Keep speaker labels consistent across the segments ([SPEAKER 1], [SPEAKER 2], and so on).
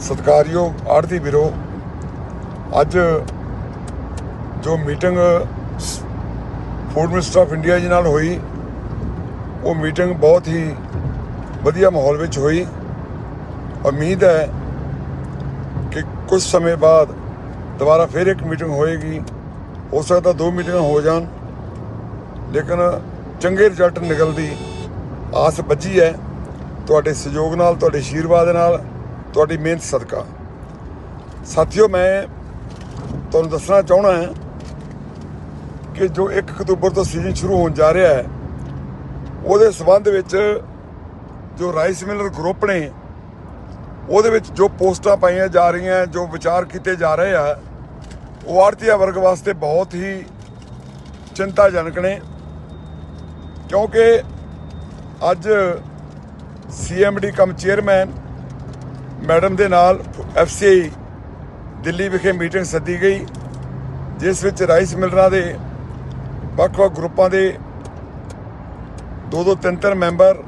[SPEAKER 1] ਸਤਿਕਾਰਯੋਗ ਆੜਤੀ ਵੀਰੋ, ਅੱਜ ਜੋ meeting food minister of India ji ਨਾਲ ਹੋਈ, ਉਹ ਮੀਟਿੰਗ ਬਹੁਤ ਹੀ ਵਧੀਆ ਮਾਹੌਲ ਵਿੱਚ ਹੋਈ। ਉਮੀਦ ਹੈ ਕਿ ਕੁਝ ਸਮੇਂ ਬਾਅਦ ਦੁਬਾਰਾ ਫਿਰ ਇੱਕ ਮੀਟਿੰਗ ਹੋਏਗੀ। ਹੋ ਸਕਦਾ ਦੋ ਮੀਟਿੰਗਾਂ ਹੋ ਜਾਣ, ਲੇਕਿਨ ਚੰਗੇ ਰਿਜ਼ਲਟ ਨਿਕਲਦੀ ਆਸ ਬੱਝੀ ਹੈ। ਤੁਹਾਡੇ ਸਹਿਯੋਗ ਨਾਲ, ਤੁਹਾਡੇ ਆਸ਼ੀਰਵਾਦ ਨਾਲ ਤੁਹਾਡੀ ਮਿਹਨਤ ਸਦਕਾ। ਸਾਥੀਓ, ਮੈਂ ਤੁਹਾਨੂੰ ਦੱਸਣਾ ਚਾਹਣਾ ਹੈ ਕਿ ਜੋ 1 ਅਕਤੂਬਰ ਤੋਂ ਸੀਜ਼ਨ ਸ਼ੁਰੂ ਹੋਣ ਜਾ ਰਿਹਾ ਹੈ, ਉਹਦੇ ਸਬੰਧ ਵਿੱਚ ਜੋ ਰਾਈਸ ਮਿਲਰ ਗਰੁੱਪ ਨੇ, ਉਹਦੇ ਵਿੱਚ ਜੋ ਪੋਸਟਾਂ ਪਾਈਆਂ ਜਾ ਰਹੀਆਂ, ਜੋ ਵਿਚਾਰ ਕੀਤੇ ਜਾ ਰਹੇ ਆ, ਉਹ ਆੜਤੀਆ ਵਰਗ ਵਾਸਤੇ ਬਹੁਤ ਹੀ ਚਿੰਤਾਜਨਕ ਨੇ। ਕਿਉਂਕਿ ਅੱਜ ਸੀਐਮਡੀ ਕਮ ਚੇਅਰਮੈਨ ਮੈਡਮ ਦੇ ਨਾਲ ਐਫਸੀਆਈ ਦਿੱਲੀ ਵਿਖੇ ਮੀਟਿੰਗ ਸੱਦੀ ਗਈ, ਜਿਸ ਵਿੱਚ ਰਾਈਸ ਮਿਲਰਾਂ ਦੇ ਵੱਖ-ਵੱਖ ਗਰੁੱਪਾਂ ਦੇ ਦੋ ਦੋ ਤਿੰਨ ਤਿੰਨ ਮੈਂਬਰ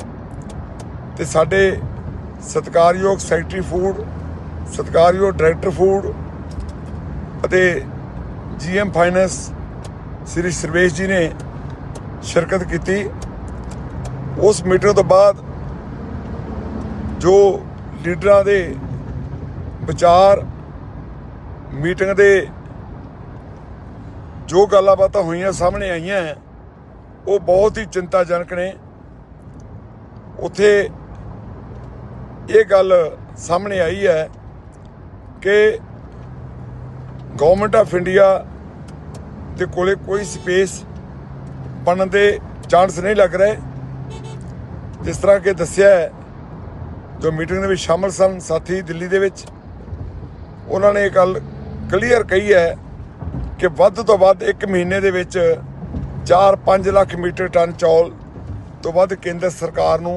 [SPEAKER 1] ਤੇ ਸਾਡੇ ਸਤਿਕਾਰਯੋਗ ਸੈਕਟਰੀ ਫੂਡ, ਸਤਿਕਾਰਯੋਗ ਡਾਇਰੈਕਟਰ ਫੂਡ ਅਤੇ ਜੀਐਮ ਫਾਈਨੈਂਸ ਸ੍ਰੀ ਸਰਵੇਸ਼ ਜੀ ਨੇ ਸ਼ਿਰਕਤ ਕੀਤੀ। ਉਸ ਮੀਟਿੰਗ ਤੋਂ ਬਾਅਦ ਜੋ ਲੀਡਰਾਂ ਦੇ ਵਿਚਾਰ, ਮੀਟਿੰਗ ਦੇ ਜੋ ਗੱਲਾਂ ਬਾਤਾਂ ਹੋਈਆਂ, ਸਾਹਮਣੇ ਆਈਆਂ ਉਹ ਬਹੁਤ ਹੀ ਚਿੰਤਾਜਨਕ ਨੇ। ਉੱਥੇ ਇਹ ਗੱਲ ਸਾਹਮਣੇ ਆਈ ਹੈ ਕਿ ਗਵਰਨਮੈਂਟ ਆਫ ਇੰਡੀਆ ਦੇ ਕੋਲੇ ਕੋਈ ਸਪੇਸ ਬਣਨ ਦੇ ਚਾਂਸ ਨਹੀਂ ਲੱਗ ਰਹੇ। ਜਿਸ ਤਰ੍ਹਾਂ ਕਿ ਦੱਸਿਆ ਹੈ ਜੋ ਮੀਟਿੰਗ ਦੇ ਵਿੱਚ ਸ਼ਾਮਲ ਸਨ ਸਾਥੀ ਦਿੱਲੀ ਦੇ ਵਿੱਚ, ਉਹਨਾਂ ਨੇ ਇਹ ਗੱਲ ਕਲੀਅਰ ਕਹੀ ਹੈ ਕਿ ਵੱਧ ਤੋਂ ਵੱਧ 1 ਮਹੀਨੇ ਦੇ ਵਿੱਚ 4-5 ਲੱਖ ਮੀਟਰ ਟਨ ਚੌਲ ਤੋਂ ਵੱਧ ਕੇਂਦਰ ਸਰਕਾਰ ਨੂੰ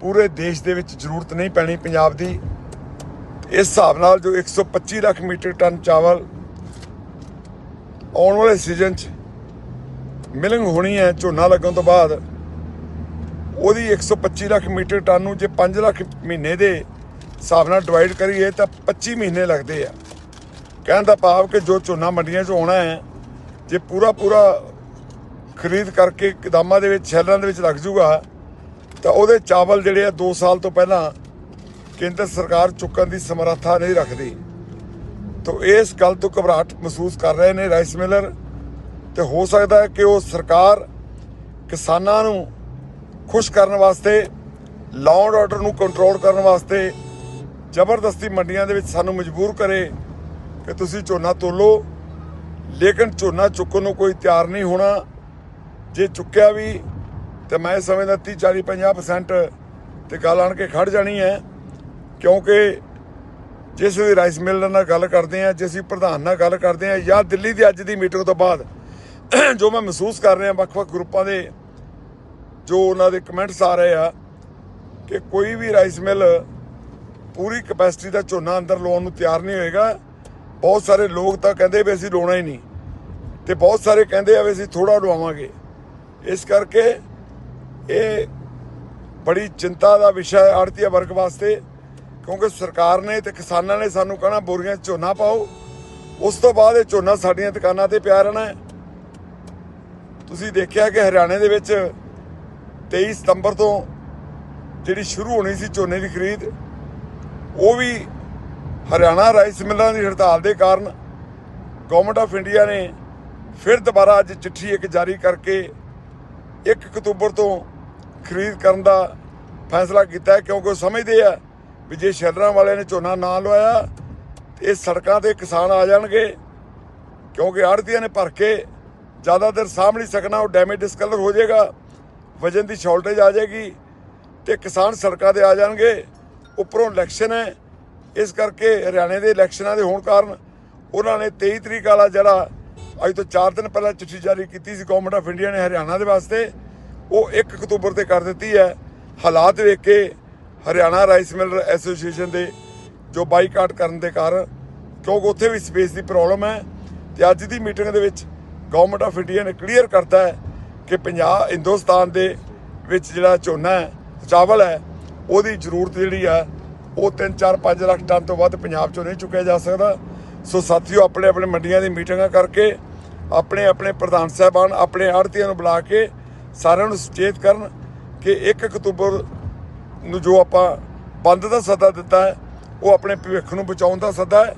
[SPEAKER 1] ਪੂਰੇ ਦੇਸ਼ ਦੇ ਵਿੱਚ ਜ਼ਰੂਰਤ ਨਹੀਂ ਪੈਣੀ ਪੰਜਾਬ ਦੀ। ਇਸ ਹਿਸਾਬ ਨਾਲ ਜੋ 125 ਲੱਖ ਮੀਟਰ ਟਨ ਚਾਵਲ ਆਉਣ ਵਾਲੇ ਸੀਜ਼ਨ 'ਚ ਮਿਲਿੰਗ ਹੋਣੀ ਹੈ, ਝੋਨਾ ਲੱਗਣ ਤੋਂ ਬਾਅਦ ਉਹਦੀ 125 ਲੱਖ ਮੀਟਰ ਟਨ ਨੂੰ ਜੇ 5 ਲੱਖ ਮਹੀਨੇ ਦੇ ਹਿਸਾਬ ਨਾਲ ਡਿਵਾਈਡ ਕਰੀਏ ਤਾਂ 25 ਮਹੀਨੇ ਲੱਗਦੇ ਆ। ਕਹਿਣ ਦਾ ਭਾਵ ਕਿ ਜੋ ਝੋਨਾ ਮੰਡੀਆਂ 'ਚ ਆਉਣਾ ਹੈ, ਜੇ ਪੂਰਾ ਪੂਰਾ ਖਰੀਦ ਕਰਕੇ ਕਦਾਮਾਂ ਦੇ ਵਿੱਚ ਸ਼ੈਲਰਾਂ ਦੇ ਵਿੱਚ ਲੱਗ ਜੂਗਾ ਤਾਂ ਉਹਦੇ ਚਾਵਲ ਜਿਹੜੇ ਆ 2 ਸਾਲ ਤੋਂ ਪਹਿਲਾਂ ਕੇਂਦਰ ਸਰਕਾਰ ਚੁੱਕਣ ਦੀ ਸਮਰੱਥਾ ਨਹੀਂ ਰੱਖਦੀ। ਤੋਂ ਇਸ ਗੱਲ ਤੋਂ ਘਬਰਾਹਟ ਮਹਿਸੂਸ ਕਰ ਰਹੇ ਨੇ ਰਾਈਸ ਮਿਲਰ, ਤੇ ਹੋ ਸਕਦਾ ਹੈ ਕਿ ਉਹ ਸਰਕਾਰ ਕਿਸਾਨਾਂ ਨੂੰ ਖੁਸ਼ ਕਰਨ ਵਾਸਤੇ ਲਾਅ ਐਂਡ ਆਰਡਰ ਨੂੰ ਕੰਟਰੋਲ ਕਰਨ ਵਾਸਤੇ ਜ਼ਬਰਦਸਤੀ ਮੰਡੀਆਂ ਦੇ ਵਿੱਚ ਸਾਨੂੰ ਮਜਬੂਰ ਕਰੇ ਕਿ ਤੁਸੀਂ ਝੋਨਾ ਤੋਲੋ। ਲੇਕਿਨ ਝੋਨਾ ਚੁੱਕਣ ਨੂੰ ਕੋਈ ਤਿਆਰ ਨਹੀਂ ਹੋਣਾ। ਜੇ ਚੁੱਕਿਆ ਵੀ, ਤੇ ਮੈਂ ਸਮਝਦਾ 30 40 50% ਤੇ ਗੱਲ ਆਣ ਕੇ ਖੜ ਜਾਣੀ ਹੈ। ਕਿਉਂਕਿ ਜਿਸ ਵੀ ਰਾਈਸ ਮਿਲਰ ਨਾਲ ਗੱਲ ਕਰਦੇ ਆ ਜਿਸ ਵੀ ਪ੍ਰਧਾਨ ਨਾਲ ਗੱਲ ਕਰਦੇ ਆ ਜਾਂ ਦਿੱਲੀ ਦੀ ਅੱਜ ਦੀ ਮੀਟਿੰਗ ਤੋਂ ਬਾਅਦ, ਜੋ ਮੈਂ ਮਹਿਸੂਸ ਕਰ ਰਿਹਾ, ਵੱਖ-ਵੱਖ ਗਰੁੱਪਾਂ ਦੇ ਜੋ ਉਹਨਾਂ ਦੇ ਕਮੈਂਟਸ ਆ ਰਹੇ ਆ ਕਿ ਕੋਈ ਵੀ ਰਾਈਸ ਮਿਲ ਪੂਰੀ ਕਪੈਸਿਟੀ ਦਾ ਝੋਨਾ ਅੰਦਰ ਲਾਉਣ ਨੂੰ ਤਿਆਰ ਨਹੀਂ ਹੋਏਗਾ। ਬਹੁਤ ਸਾਰੇ ਲੋਕ ਤਾਂ ਕਹਿੰਦੇ ਵੀ ਅਸੀਂ ਲਾਉਣਾ ਹੀ ਨਹੀਂ ਤੇ ਬਹੁਤ ਸਾਰੇ ਕਹਿੰਦੇ ਆ ਵੀ ਅਸੀਂ ਥੋੜਾ ਲਵਾਵਾਂਗੇ। ਇਸ ਕਰਕੇ ਇਹ ਬੜੀ ਚਿੰਤਾ ਦਾ ਵਿਸ਼ਾ ਹੈ ਆੜਤੀਆ ਵਰਗ ਵਾਸਤੇ, ਕਿਉਂਕਿ ਸਰਕਾਰ ਨੇ ਤੇ ਕਿਸਾਨਾਂ ਨੇ ਸਾਨੂੰ ਕਹਣਾ, ਬੋਰੀਆਂ ਝੋਨਾ ਪਾਓ। ਉਸ ਤੋਂ ਬਾਅਦ ਇਹ ਝੋਨਾ ਸਾਡੀਆਂ ਦੁਕਾਨਾਂ ਤੇ ਪਿਆ ਰਹਿਣਾ ਤੁਸੀਂ ਦੇਖਿਆ ਕਿ ਹਰਿਆਣੇ ਦੇ ਵਿੱਚ 23 ਸਤੰਬਰ ਤੋਂ ਜਿਹੜੀ ਸ਼ੁਰੂ ਹੋਣੀ ਸੀ ਝੋਨੇ ਦੀ ਖਰੀਦ, ਉਹ ਵੀ ਹਰਿਆਣਾ ਰਾਈਸ ਮਿੱਲਾਂ ਦੀ ਹੜਤਾਲ ਦੇ ਕਾਰਨ ਗਵਰਨਮੈਂਟ ਆਫ ਇੰਡੀਆ ਨੇ ਫਿਰ ਦੁਬਾਰਾ ਅੱਜ ਚਿੱਠੀ ਇੱਕ ਜਾਰੀ ਕਰਕੇ 1 ਅਕਤੂਬਰ ਤੋਂ ਖਰੀਦ ਕਰਨ ਦਾ ਫੈਸਲਾ ਕੀਤਾ ਕਿਉਂਕਿ ਉਹ ਸਮਝਦੇ ਆ ਵੀ ਜੇ ਸ਼ੈਲਰਾਂ ਵਾਲਿਆਂ ਨੇ ਝੋਨਾ ਨਾ ਲਵਾਇਆ ਇਹ ਸੜਕਾਂ ਤੇ ਕਿਸਾਨ ਆ ਜਾਣਗੇ, ਕਿਉਂਕਿ ਆੜਤੀਆਂ ਨੇ ਭਰ ਕੇ ਜ਼ਿਆਦਾ ਦੇਰ ਸਾਂਭ ਨਹੀਂ ਸਕਣਾ, ਉਹ ਡੈਮੇਜ ਡਿਸਕਲਰ ਹੋ ਜਾਏਗਾ। ਵਜਨ ਦੀ ਸ਼ਾਰਟੇਜ ਆ ਜਾਏਗੀ ਤੇ ਕਿਸਾਨ ਸੜਕਾਂ ਤੇ ਆ ਜਾਣਗੇ, ਉੱਪਰੋਂ ਇਲੈਕਸ਼ਨ ਹੈ। ਇਸ ਕਰਕੇ ਹਰਿਆਣੇ ਦੇ ਇਲੈਕਸ਼ਨਾਂ ਦੇ ਹੋਣ ਕਾਰਨ ਉਹਨਾਂ ਨੇ 23 ਤਰੀਕ ਵਾਲਾ ਜਿਹੜਾ ਅੱਜ ਤੋਂ 4 ਦਿਨ ਪਹਿਲਾਂ ਚਿੱਠੀ ਜਾਰੀ ਕੀਤੀ ਸੀ ਗਵਰਨਮੈਂਟ ਆਫ ਇੰਡੀਆ ਨੇ ਹਰਿਆਣਾ ਦੇ ਵਾਸਤੇ, ਉਹ 1 ਅਕਤੂਬਰ ਤੇ ਕਰ ਦਿੱਤੀ ਹੈ। ਹਾਲਾਤ ਵੇਖ ਕੇ ਹਰਿਆਣਾ ਰਾਈਸ ਮਿਲਰ ਐਸੋਸੀਏਸ਼ਨ ਦੇ ਜੋ ਬਾਈਕਾਟ ਕਰਨ ਦੇ ਕਾਰਨ, ਕਿਉਂਕਿ ਉੱਥੇ ਵੀ ਸਪੇਸ ਦੀ ਪ੍ਰੋਬਲਮ ਹੈ ਤੇ ਅੱਜ ਦੀ ਮੀਟਿੰਗ ਦੇ ਵਿੱਚ ਗਵਰਨਮੈਂਟ ਆਫ ਇੰਡੀਆ ਨੇ ਕਲੀਅਰ ਕਰਤਾ ਹੈ ਕਿ ਪੰਜਾਬ ਹਿੰਦੁਸਤਾਨ ਦੇ ਵਿੱਚ ਜਿਹੜਾ ਝੋਨਾ ਹੈ, ਚਾਵਲ ਹੈ, ਉਹਦੀ ਜ਼ਰੂਰਤ ਜਿਹੜੀ ਆ, ਉਹ 3-4 5 ਲੱਖ ਟਨ ਤੋਂ ਵੱਧ ਪੰਜਾਬ ਚੋਂ ਨਹੀਂ ਚੁੱਕਿਆ ਜਾ ਸਕਦਾ। ਸੋ ਸਾਥੀਓ, ਆਪਣੇ ਆਪਣੇ ਮੰਡੀਆਂ ਦੀ ਮੀਟਿੰਗਾਂ ਕਰਕੇ ਆਪਣੇ ਆਪਣੇ ਪ੍ਰਧਾਨ ਸਾਹਿਬਾਨ ਆਪਣੇ ਆੜਤੀਆਂ ਨੂੰ ਬੁਲਾ ਕੇ ਸਾਰਿਆਂ ਨੂੰ ਸੁਚੇਤ ਕਰਨ ਕਿ 1 ਅਕਤੂਬਰ ਨੂੰ ਜੋ ਆਪਾਂ ਬੰਦ ਦਾ ਸੱਦਾ ਦਿੱਤਾ ਹੈ, ਉਹ ਆਪਣੇ ਭਵਿੱਖ ਨੂੰ ਬਚਾਉਣ ਦਾ ਸੱਦਾ ਹੈ।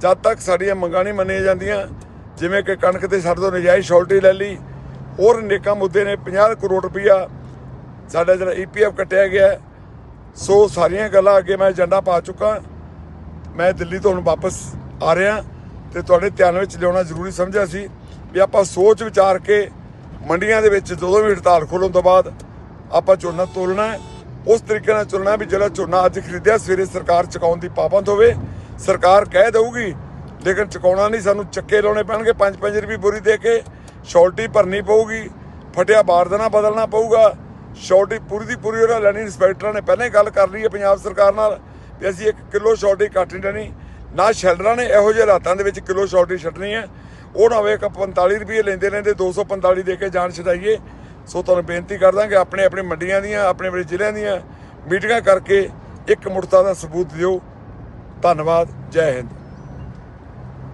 [SPEAKER 1] ਜਦ ਤੱਕ ਸਾਡੀਆਂ ਮੰਗਾਂ ਨਹੀਂ ਮੰਨੀਆਂ ਜਾਂਦੀਆਂ, ਜਿਵੇਂ ਕਿ ਕਣਕ ਤੇ ਸਾਡੇ ਤੋਂ ਨਜਾਇਜ਼ ਸ਼ਾਲਟੀ ਲੈ ਲਈ ਹੋਰ ਅਨੇਕਾਂ ਮੁੱਦੇ ਨੇ 50 ਕਰੋੜ ਰੁਪਈਆ ਸਾਡਾ ਜਿਹੜਾ ਈਪੀਐਫ ਕੱਟਿਆ ਗਿਆ ਸੋ ਸਾਰੀਆਂ ਗੱਲਾਂ ਅੱਗੇ ਮੈਂ ਏਜੰਡਾ ਪਾ ਚੁੱਕਾ। ਮੈਂ ਦਿੱਲੀ ਤੋਂ ਹੁਣ ਵਾਪਸ ਆ ਰਿਹਾ ਤੇ ਤੁਹਾਡੇ ਧਿਆਨ ਵਿੱਚ ਲਿਆਉਣਾ ਜ਼ਰੂਰੀ ਸਮਝਿਆ ਸੀ ਵੀ ਆਪਾਂ ਸੋਚ ਵਿਚਾਰ ਕੇ ਮੰਡੀਆਂ ਦੇ ਵਿੱਚ ਜਦੋਂ ਵੀ ਹੜਤਾਲ ਖੋਲ੍ਹਣ ਤੋਂ ਬਾਅਦ ਆਪਾਂ ਝੋਨਾ ਤੋਲਣਾ ਹੈ। ਉਸ ਤਰੀਕੇ ਨਾਲ ਚੁਣਨਾ ਵੀ ਜਿਹੜਾ ਝੋਨਾ ਅੱਜ ਖਰੀਦਿਆ, ਸਵੇਰੇ ਸਰਕਾਰ ਚੁਕਾਉਣ ਦੀ ਪਾਬੰਦ ਹੋਵੇ। ਸਰਕਾਰ ਕਹਿ ਦੇਊਗੀ, ਲੇਕਿਨ ਚੁਕਾਉਣਾ ਨਹੀਂ, ਸਾਨੂੰ ਚੱਕੇ ਲਾਉਣੇ ਪੈਣਗੇ। 5-5 ਰੁਪਏ ਬੋਰੀ ਦੇ ਕੇ ਸ਼ੋਰਟੀ ਭਰਨੀ ਪਊਗੀ, ਫਟਿਆ ਬਾਰਦਾਨਾ ਬਦਲਣਾ ਪਊਗਾ। ਸ਼ੋਰਟੀ ਪੂਰੀ ਦੀ ਪੂਰੀ ਉਹਦਾ ਲੈਣੀ ਇੰਸਪੈਕਟਰਾਂ ਨੇ ਪਹਿਲਾਂ ਹੀ ਗੱਲ ਕਰ ਲਈ ਹੈ ਪੰਜਾਬ ਸਰਕਾਰ ਨਾਲ ਵੀ ਅਸੀਂ 1 ਕਿਲੋ ਸ਼ੋਰਟੀ ਕੱਟ ਨਹੀਂ ਲੈਣੀ ਨਾ ਸ਼ੈਲਰਾਂ ਨੇ ਇਹੋ ਜਿਹੇ ਹਾਲਾਤਾਂ ਦੇ ਵਿੱਚ ਕਿਲੋ ਸ਼ੋਰਟੀ ਛੱਡਣੀ ਹੈ। ਉਹ ਨਾ ਹੋਵੇ ਕਿ 45 ਰੁਪਏ ਲੈਂਦੇ ਲੈਂਦੇ 245 ਦੇ ਕੇ ਜਾਨ ਛਡਾਈਏ। ਸੋ ਤੁਹਾਨੂੰ ਬੇਨਤੀ ਕਰਦਾ ਕਿ ਆਪਣੇ ਆਪਣੇ ਮੰਡੀਆਂ ਦੀਆਂ, ਆਪਣੇ ਆਪਣੇ ਜ਼ਿਲ੍ਹਿਆਂ ਦੀਆਂ ਮੀਟਿੰਗਾਂ ਕਰਕੇ ਇੱਕ ਮੁੜਤਾ ਦਾ ਸਬੂਤ ਦਿਓ। ਧੰਨਵਾਦ, ਜੈ ਹਿੰਦ।